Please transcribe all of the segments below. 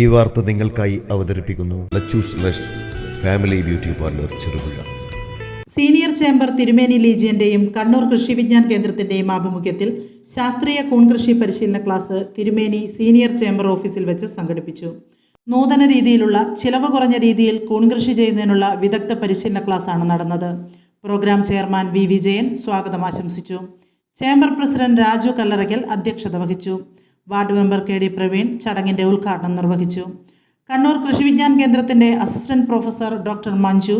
ഈ വാർത്ത നിങ്ങൾക്കായി അവതരിപ്പിക്കുന്നു. Family beauty parlour Cherupuzha senior chamber Thirumeni ലീജിയന്റെയും Kannur കൃഷി വിജ്ഞാൻ കേന്ദ്രത്തിന്റെയും ആഭിമുഖ്യത്തിൽ ശാസ്ത്രീയ കൂൺകൃഷി പരിശീലന ക്ലാസ് തിരുമേനി സീനിയർ ചേംബർ ഓഫീസിൽ വെച്ച് സംഘടിപ്പിച്ചു. നൂതന രീതിയിലുള്ള ചിലവ് കുറഞ്ഞ രീതിയിൽ കൂൺകൃഷി ചെയ്യുന്നതിനുള്ള വിദഗ്ധ പരിശീലന ക്ലാസ്സാണ് നടന്നത്. Programme chairman V. വിജയൻ സ്വാഗതം ആശംസിച്ചു. ചേംബർ പ്രസിഡന്റ് രാജു കല്ലറയ്ക്കൽ അധ്യക്ഷത വഹിച്ചു. Ward member K D Praveen ചടങ്ങിന്റെ ഉദ്ഘാടനം നിർവഹിച്ചു. കണ്ണൂർ കൃഷി വിജ്ഞാൻ കേന്ദ്രത്തിന്റെ assistant professor doctor Manju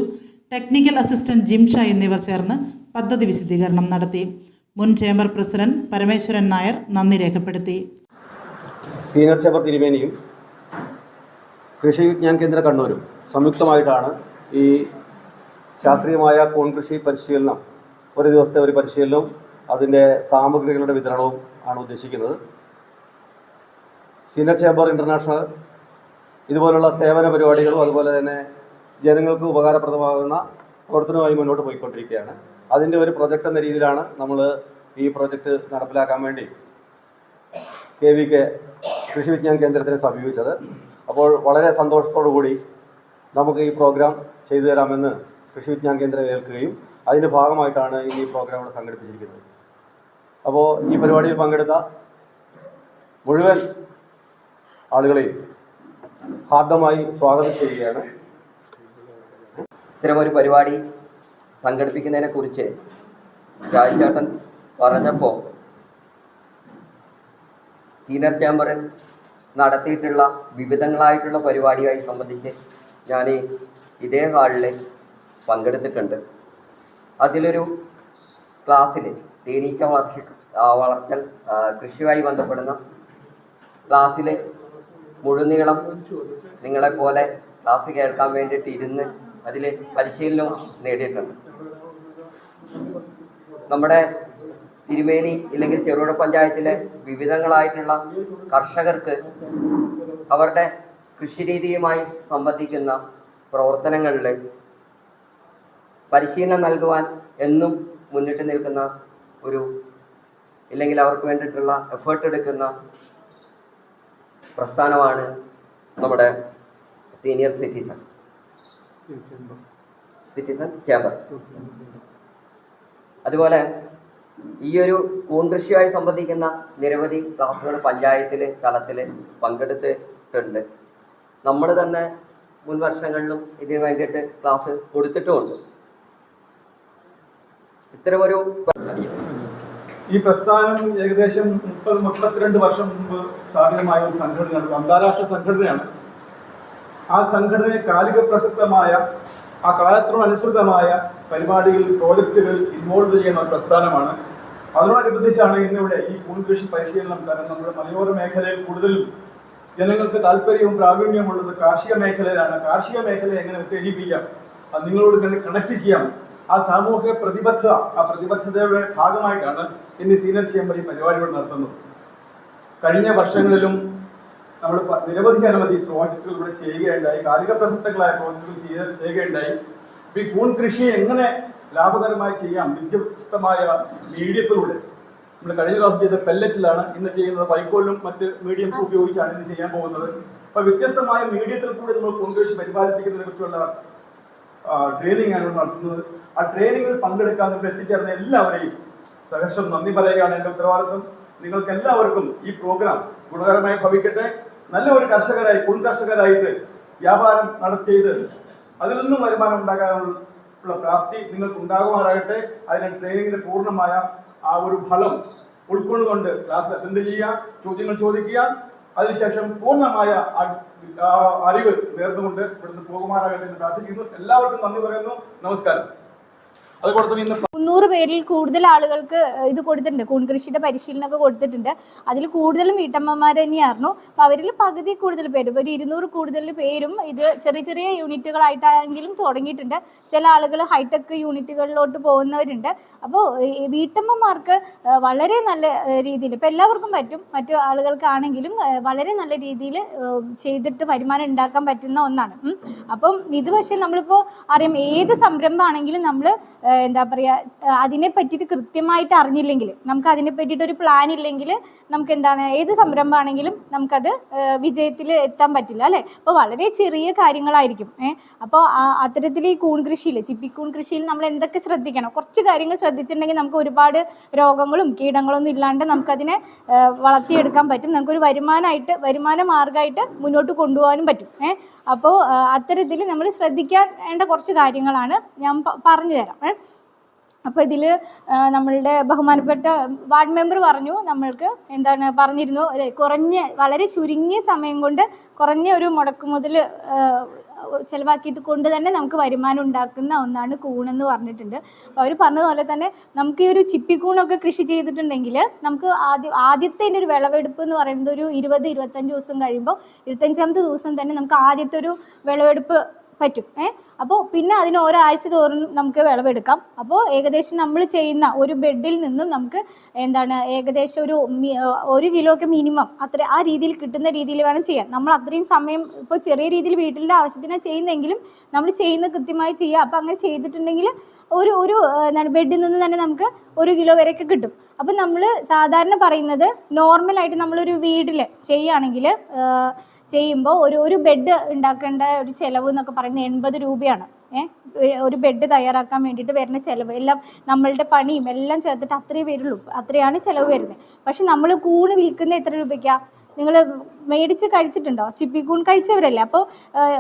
technical assistant Jimsha എന്നിവർ ചേർന്ന് പദ്ധതി വിശദീകരണം നടത്തി. മുൻ ചേംബർ പ്രസിഡന്റ് പരമേശ്വരൻ നായർ നന്ദി രേഖപ്പെടുത്തി. സീനിയർ ചേംബർ തിരുമേനിയും കൃഷി വിജ്ഞാൻ കേന്ദ്ര കണ്ണൂരും സംയുക്തമായിട്ടാണ് ഈ ശാസ്ത്രീയമായ കോൺ കൃഷി പരിശീലനം ഒരു ദിവസത്തെ ഒരു പരിശീലനവും അതിന്റെ സാമഗ്രികളുടെ വിതരണവും ആണ് ഉദ്ദേശിക്കുന്നത്. സീനിയർ ചേംബർ ഇന്റർനാഷണൽ ഇതുപോലുള്ള സേവന പരിപാടികളും അതുപോലെ തന്നെ ജനങ്ങൾക്ക് ഉപകാരപ്രദമാകുന്ന പ്രവർത്തനവുമായി മുന്നോട്ട് പോയിക്കൊണ്ടിരിക്കുകയാണ്. അതിന്റെ ഒരു പ്രൊജക്റ്റ് എന്ന രീതിയിലാണ് നമ്മൾ ഈ പ്രൊജക്റ്റ് നടപ്പിലാക്കാൻ വേണ്ടി കെ വി കെ കൃഷി വിജ്ഞാൻ കേന്ദ്രത്തിനെ സമീപിച്ചത്. അപ്പോൾ വളരെ കൂടി നമുക്ക് ഈ പ്രോഗ്രാം ചെയ്തു തരാമെന്ന് കൃഷി വിജ്ഞാൻ കേന്ദ്രം ഏൽക്കുകയും അതിന്റെ ഭാഗമായിട്ടാണ് ഈ പ്രോഗ്രാം ഇവിടെ സംഘടിപ്പിച്ചിരിക്കുന്നത്. അപ്പോൾ ഈ പരിപാടിയിൽ പങ്കെടുത്ത മുഴുവൻ ആളുകളെയും ഹാർദമായി സ്വാഗതം ചെയ്യുകയാണ്. ഇത്തരമൊരു പരിപാടി സംഘടിപ്പിക്കുന്നതിനെ കുറിച്ച് രാജചേട്ടൻ പറഞ്ഞപ്പോൾ സീനിയർ ചേംബർ നടത്തിയിട്ടുള്ള വിവിധങ്ങളായിട്ടുള്ള പരിപാടിയായി സംബന്ധിച്ച് ഞാൻ ഇതേ ഹാളിൽ പങ്കെടുത്തിട്ടുണ്ട്. അതിലൊരു ക്ലാസ്സിൽ തേനീച്ച വളർച്ച വളർച്ച വളർത്തൽ ആ, കൃഷിയുമായി ബന്ധപ്പെടുന്ന ക്ലാസ്സിൽ മുഴുനീളം നിങ്ങളെപ്പോലെ ക്ലാസ് കേൾക്കാൻ വേണ്ടിയിട്ട് ഇരുന്ന് അതിൽ പരിശീലനവും നേടിയിട്ടുണ്ട്. നമ്മുടെ തിരുമേനി ഇല്ലെങ്കിൽ ചെറുപുഴ പഞ്ചായത്തിലെ വിവിധങ്ങളായിട്ടുള്ള കർഷകർക്ക് അവരുടെ കൃഷിരീതിയുമായി സംബന്ധിക്കുന്ന പ്രവർത്തനങ്ങളിൽ പരിശീലനം നൽകുവാൻ എന്നും മുന്നിട്ട് നിൽക്കുന്ന ഒരു ഇല്ലെങ്കിൽ അവർക്ക് വേണ്ടിയിട്ടുള്ള എഫേർട്ട് എടുക്കുന്ന പ്രസ്ഥാനമാണ് നമ്മുടെ സീനിയർ സിറ്റിസൺ സിറ്റിസൺ ചേംബർ അതുപോലെ ഈ ഒരു കൂൺകൃഷിയുമായി സംബന്ധിക്കുന്ന നിരവധി ക്ലാസ്സുകൾ പഞ്ചായത്തിൽ തലത്തിൽ പങ്കെടുത്തിട്ടുണ്ട്. നമ്മൾ തന്നെ മുൻ വർഷങ്ങളിലും ഇതിന് വേണ്ടിയിട്ട് ക്ലാസ് കൊടുത്തിട്ടുമുണ്ട്. ഇത്തരമൊരു ഈ പ്രസ്ഥാനം ഏകദേശം മുപ്പത് മുപ്പത്തിരണ്ട് വർഷം മുമ്പ് സ്ഥാപിതമായ ഒരു സംഘടനയാണ് അന്താരാഷ്ട്ര സംഘടനയാണ്. ആ സംഘടനയെ കാലിക പ്രസക്തമായ ആ കാലത്തിനോടനുസൃതമായ പരിപാടികൾ പ്രോജക്റ്റുകൾ ഇൻവോൾവ് ചെയ്യുന്ന ഒരു പ്രസ്ഥാനമാണ്. അതിനോടനുബന്ധിച്ചാണ് ഇന്നിവിടെ ഈ കൃഷി പരിശീലനം കാരണം നമ്മുടെ മലയോര മേഖലയിൽ കൂടുതലും ജനങ്ങൾക്ക് താല്പര്യവും പ്രാവീണ്യവും ഉള്ളത് കാർഷിക മേഖലയിലാണ്. കാർഷിക മേഖലയെ എങ്ങനെ ഉത്തേജിപ്പിക്കാം? അത് നിങ്ങളോട് കണക്ട് ചെയ്യാം. ആ സാമൂഹിക പ്രതിബദ്ധത ആ പ്രതിബദ്ധതയുടെ ഭാഗമായിട്ടാണ് ഇനി സീനിയർ ചേംബർ ഈ പരിപാടികൾ നടത്തുന്നത്. കഴിഞ്ഞ വർഷങ്ങളിലും നമ്മൾ നിരവധി അനവധി പ്രോജക്റ്റുകൾ ഇവിടെ ചെയ്യുകയുണ്ടായി കാലിക പ്രസക്തങ്ങളായ പ്രോജക്റ്റുകൾ ചെയ്യ- ചെയ്യുകയുണ്ടായി ഈ കൂൺ കൃഷി എങ്ങനെ ലാഭകരമായി ചെയ്യാം വ്യത്യസ്തമായ മീഡിയത്തിലൂടെ നമ്മൾ കഴിഞ്ഞ പ്രാവശ്യം ചെയ്ത പെല്ലറ്റിലാണ് ഇന്ന് ചെയ്യുന്നത്. വൈക്കോലും മറ്റ് മീഡിയംസ് ഉപയോഗിച്ചാണ് ഇന്ന് ചെയ്യാൻ പോകുന്നത്. അപ്പൊ വ്യത്യസ്തമായ മീഡിയത്തിൽ കൂടെ നമ്മൾ കൂൺ കൃഷി പരിപാലിപ്പിക്കുന്നതിനെ കുറിച്ചുള്ള ട്രെയിനിങ് ആണ് നടത്തുന്നത്. ആ ട്രെയിനിങ്ങിൽ പങ്കെടുക്കാൻ നിങ്ങൾ എത്തിച്ചേർന്ന എല്ലാവരെയും സഹർഷം നന്ദി പറയുകയാണ് എന്റെ ഉത്തരവാദിത്വം. നിങ്ങൾക്ക് എല്ലാവർക്കും ഈ പ്രോഗ്രാം ഗുണകരമായി ഭവിക്കട്ടെ. നല്ല ഒരു കർഷകരായി കുൺ കർഷകരായിട്ട് വ്യാപാരം നടത്തിയത് അതിൽ നിന്നും വരുമാനം ഉണ്ടാകാനുള്ള പ്രാപ്തി നിങ്ങൾക്ക് ഉണ്ടാകുമാറാകട്ടെ. അതിന് ട്രെയിനിങ്ങിന്റെ പൂർണമായ ആ ഒരു ഫലം ഉൾക്കൊണ്ടുകൊണ്ട് ക്ലാസ് അറ്റൻഡ് ചെയ്യുക ചോദ്യങ്ങൾ ചോദിക്കുക. അതിനുശേഷം പൂർണമായ അറിവ് നേർന്നുകൊണ്ട് ഇവിടുന്ന് പോകുമാറാകട്ടെ എന്ന് പ്രാർത്ഥിക്കുന്നു. എല്ലാവർക്കും നന്ദി പറയുന്നു. നമസ്കാരം. അതുപോലെ തന്നെ ഇന്ന് മുന്നൂറ് പേരിൽ കൂടുതൽ ആളുകൾക്ക് ഇത് കൊടുത്തിട്ടുണ്ട്. കൂൺകൃഷിയുടെ പരിശീലനമൊക്കെ കൊടുത്തിട്ടുണ്ട്. അതിൽ കൂടുതലും വീട്ടമ്മമാർ തന്നെയായിരുന്നു. അപ്പോൾ അവരിൽ പകുതി കൂടുതൽ പേര് ഒരു ഇരുന്നൂറ് കൂടുതൽ പേരും ഇത് ചെറിയ ചെറിയ യൂണിറ്റുകളായിട്ടാണെങ്കിലും തുടങ്ങിയിട്ടുണ്ട്. ചില ആളുകൾ ഹൈടെക് യൂണിറ്റുകളിലോട്ട് പോകുന്നവരുണ്ട്. അപ്പോൾ വീട്ടമ്മമാർക്ക് വളരെ നല്ല രീതിയിൽ ഇപ്പോൾ എല്ലാവർക്കും പറ്റും. മറ്റു ആളുകൾക്കാണെങ്കിലും വളരെ നല്ല രീതിയിൽ ചെയ്തിട്ട് വരുമാനം ഉണ്ടാക്കാൻ പറ്റുന്ന ഒന്നാണ്. അപ്പം ഇത് പക്ഷേ നമ്മളിപ്പോൾ അറിയാം ഏത് സംരംഭമാണെങ്കിലും നമ്മൾ എന്താ പറയുക അതിനെ പറ്റിയിട്ട് കൃത്യമായിട്ട് അറിഞ്ഞില്ലെങ്കിൽ നമുക്ക് അതിനെ പറ്റിയിട്ട് ഒരു പ്ലാൻ ഇല്ലെങ്കിൽ നമുക്ക് എന്താണ് ഏത് സംരംഭമാണെങ്കിലും നമുക്കത് വിജയത്തിൽ എത്താൻ പറ്റില്ല അല്ലേ? അപ്പോൾ വളരെ ചെറിയ കാര്യങ്ങളായിരിക്കും. ഏഹ് അപ്പോൾ അത്തരത്തിൽ ഈ കൂൺ കൃഷിയിൽ ചിപ്പിക്കൂൺ കൃഷിയിൽ നമ്മൾ എന്തൊക്കെ ശ്രദ്ധിക്കണം? കുറച്ച് കാര്യങ്ങൾ ശ്രദ്ധിച്ചിട്ടുണ്ടെങ്കിൽ നമുക്ക് ഒരുപാട് രോഗങ്ങളും കീടങ്ങളൊന്നും ഇല്ലാണ്ട് നമുക്കതിനെ വളർത്തിയെടുക്കാൻ പറ്റും. നമുക്കൊരു വരുമാനമായിട്ട് വരുമാന മാർഗമായിട്ട് മുന്നോട്ട് കൊണ്ടുപോകാനും പറ്റും. ഏഹ് അപ്പോൾ അത്തരത്തിൽ നമ്മൾ ശ്രദ്ധിക്കാൻ വേണ്ട കുറച്ച് കാര്യങ്ങളാണ് ഞാൻ പറഞ്ഞു തരാം അപ്പോൾ ഇതിൽ നമ്മളുടെ ബഹുമാനപ്പെട്ട വാർഡ് മെമ്പർ പറഞ്ഞു നമ്മൾക്ക് എന്താണ് പറഞ്ഞിരുന്നു കുറഞ്ഞ വളരെ ചുരുങ്ങിയ സമയം കൊണ്ട് കുറഞ്ഞ ഒരു മുടക്കുമുതൽ ചിലവാക്കിയിട്ട് കൊണ്ട് തന്നെ നമുക്ക് വരുമാനം ഉണ്ടാക്കുന്ന ഒന്നാണ് കൂണെന്ന് പറഞ്ഞിട്ടുണ്ട്. അപ്പോൾ അവർ പറഞ്ഞതുപോലെ തന്നെ നമുക്ക് ഈ ഒരു ചിപ്പിക്കൂണൊക്കെ കൃഷി ചെയ്തിട്ടുണ്ടെങ്കിൽ നമുക്ക് ആദ്യം ആദ്യത്തെ ഒരു വിളവെടുപ്പ് എന്ന് പറയുന്നത് ഒരു ഇരുപത് ഇരുപത്തഞ്ച് ദിവസം കഴിയുമ്പോൾ ഇരുപത്തഞ്ചാമത്തെ ദിവസം തന്നെ നമുക്ക് ആദ്യത്തെ ഒരു വിളവെടുപ്പ് പറ്റും. ഏ? അപ്പോൾ പിന്നെ അതിന് ഒരാഴ്ച തോറും നമുക്ക് വിളവെടുക്കാം. അപ്പോൾ ഏകദേശം നമ്മൾ ചെയ്യുന്ന ഒരു ബെഡിൽ നിന്നും നമുക്ക് എന്താണ് ഏകദേശം ഒരു ഒരു കിലോ ഒക്കെ മിനിമം അത്ര ആ രീതിയിൽ കിട്ടുന്ന രീതിയിൽ വേണം ചെയ്യാൻ. നമ്മൾ അത്രയും സമയം ഇപ്പോൾ ചെറിയ രീതിയിൽ വീട്ടിലെ ആവശ്യത്തിന് ചെയ്യുന്നെങ്കിലും നമ്മൾ ചെയ്യുന്ന കൃത്യമായി ചെയ്യുക. അപ്പോൾ അങ്ങനെ ചെയ്തിട്ടുണ്ടെങ്കിൽ ഒരു ഒരു എന്താണ് ബെഡിൽ നിന്ന് തന്നെ നമുക്ക് ഒരു കിലോ വരെയൊക്കെ കിട്ടും. അപ്പം നമ്മൾ സാധാരണ പറയുന്നത് നോർമലായിട്ട് നമ്മളൊരു വീട്ടിൽ ചെയ്യുകയാണെങ്കിൽ ചെയ്യുമ്പോൾ ഒരു ഒരു ബെഡ് ഉണ്ടാക്കേണ്ട ഒരു ചിലവ് എന്നൊക്കെ പറയുന്നത് എൺപത് രൂപയാണ്. ഒരു ബെഡ് തയ്യാറാക്കാൻ വേണ്ടിയിട്ട് വരുന്ന ചിലവ്. എല്ലാം നമ്മളുടെ പണിയും എല്ലാം ചേർത്തിട്ട് അത്രയേ വരുള്ളൂ. അത്രയാണ് ചിലവ് വരുന്നത്. പക്ഷെ നമ്മൾ കൂണ് വിൽക്കുന്ന എത്ര രൂപയ്ക്കാണ് നിങ്ങൾ മേടിച്ച് കഴിച്ചിട്ടുണ്ടോ? ചിപ്പിക്കൂൺ കഴിച്ചവരല്ലേ? അപ്പോൾ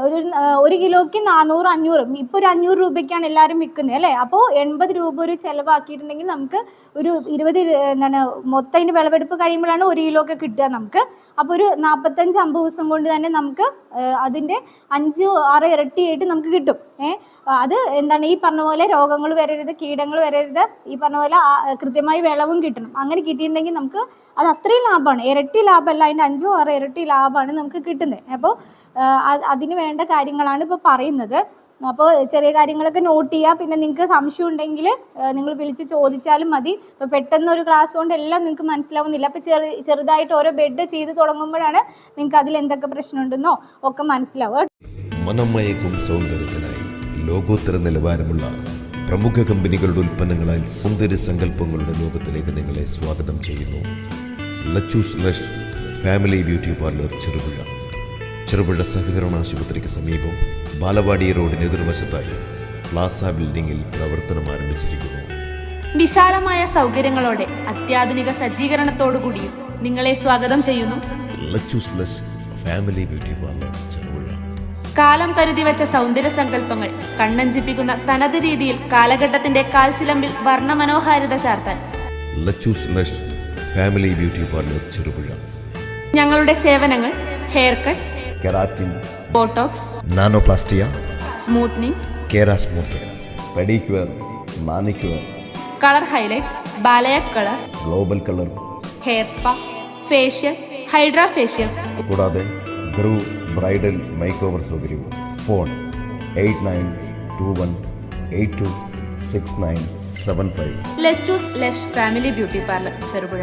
ഒരു ഒരു കിലോയ്ക്ക് നാനൂറ് അഞ്ഞൂറ് ഇപ്പോൾ ഒരു അഞ്ഞൂറ് രൂപയ്ക്കാണ് എല്ലാവരും വിൽക്കുന്നത് അല്ലേ? അപ്പോൾ എൺപത് രൂപ ഒരു ചിലവാക്കിയിട്ടുണ്ടെങ്കിൽ നമുക്ക് ഒരു ഇരുപത് എന്താണ് മൊത്തം അതിന്റെ വിളവെടുപ്പ് കഴിയുമ്പോഴാണ് ഒരു കിലോ ഒക്കെ കിട്ടുക നമുക്ക്. അപ്പോൾ ഒരു നാൽപ്പത്തഞ്ച് അമ്പത് ദിവസം കൊണ്ട് തന്നെ നമുക്ക് അതിന്റെ അഞ്ച് ആറ് ഇരട്ടിയായിട്ട് നമുക്ക് കിട്ടും. ഏഹ് അത് എന്താണ് ഈ പറഞ്ഞ പോലെ രോഗങ്ങൾ വരരുത് കീടങ്ങൾ വരരുത് ഈ പറഞ്ഞ പോലെ കൃത്യമായി വിളവും കിട്ടണം. അങ്ങനെ കിട്ടിയിട്ടുണ്ടെങ്കിൽ നമുക്ക് അത് അത്രയും ലാഭമാണ്. ഇരട്ടി ലാഭമല്ല അതിന്റെ അഞ്ചോ ആറോ ഇരട്ടി ലാഭമാണ് നമുക്ക് കിട്ടുന്നത് അപ്പോൾ അതിന് വേണ്ട കാര്യങ്ങളാണ് ഇപ്പോൾ പറയുന്നത്. അപ്പോൾ ചെറിയ കാര്യങ്ങളൊക്കെ നോട്ട് ചെയ്യുക പിന്നെ നിങ്ങൾക്ക് സംശയം ഉണ്ടെങ്കിൽ നിങ്ങൾ വിളിച്ച് ചോദിച്ചാലും മതി. ഇപ്പോൾ പെട്ടെന്ന് ഒരു ക്ലാസ് കൊണ്ട് എല്ലാം നിങ്ങൾക്ക് മനസ്സിലാവുന്നില്ല. അപ്പോൾ ചെറു ചെറുതായിട്ട് ഓരോ ബെഡ് ചെയ്ത് തുടങ്ങുമ്പോഴാണ് നിങ്ങൾക്ക് അതിൽ എന്തൊക്കെ പ്രശ്നമുണ്ടെന്നോ ഒക്കെ മനസ്സിലാവുക. മനമയക്കും സൗന്ദര്യത്തിനായി ലോകോത്തര നിലവാരമുള്ള പ്രമുഖ കമ്പനികളുടെ ഉൽപ്പന്നങ്ങളാൽ സൗന്ദര്യ സങ്കല്പങ്ങളുടെ ലോകത്തിലേക്ക് നിങ്ങളെ സ്വാഗതം ചെയ്യുന്നു. Lachoos lush family beauty parlour Cherupuzha. Cherupuzha സഹകരണ ആശുപത്രിക്ക് സമീപം ബാലവാടി റോഡിന് എതിർവശത്തായി പ്ലാസ ബിൽഡിംഗിൽ പ്രവർത്തനം ആരംഭിച്ചിരിക്കുന്നു. വിശാലമായ സൗകര്യങ്ങളോടെ അത്യാധുനിക സജ്ജീകരണത്തോടുകൂടിയും നിങ്ങളെ സ്വാഗതം ചെയ്യുന്നു. Family beauty parlour Cherupuzha. കാലം കരുതി വെച്ച സൗന്ദര്യ സങ്കല്പങ്ങൾ കണ്ണഞ്ചിപ്പിക്കുന്ന തനത് രീതിയിൽ കാലഘട്ടത്തിന്റെ കാൽച്ചിലമ്പിൽ വർണമനോഹാരിത ചാർത്താൻ. Lachoos lush family beauty parlour Cherupuzha. ഞങ്ങളുടെ സേവനങ്ങൾ hair cut keratin botox nanoplastia smoothening kera smooth pedicure manicure colour highlights balayage colour global colour hair spa facial hydra facial. കൂടാതെ ഗ്രൂ ബ്രൈഡൽ മേക്ക് ഓവർ സൗകര്യവും. Phone eight nine two one eight two six nine seven five. Lachoos lush family beauty parlour Cherupuzha.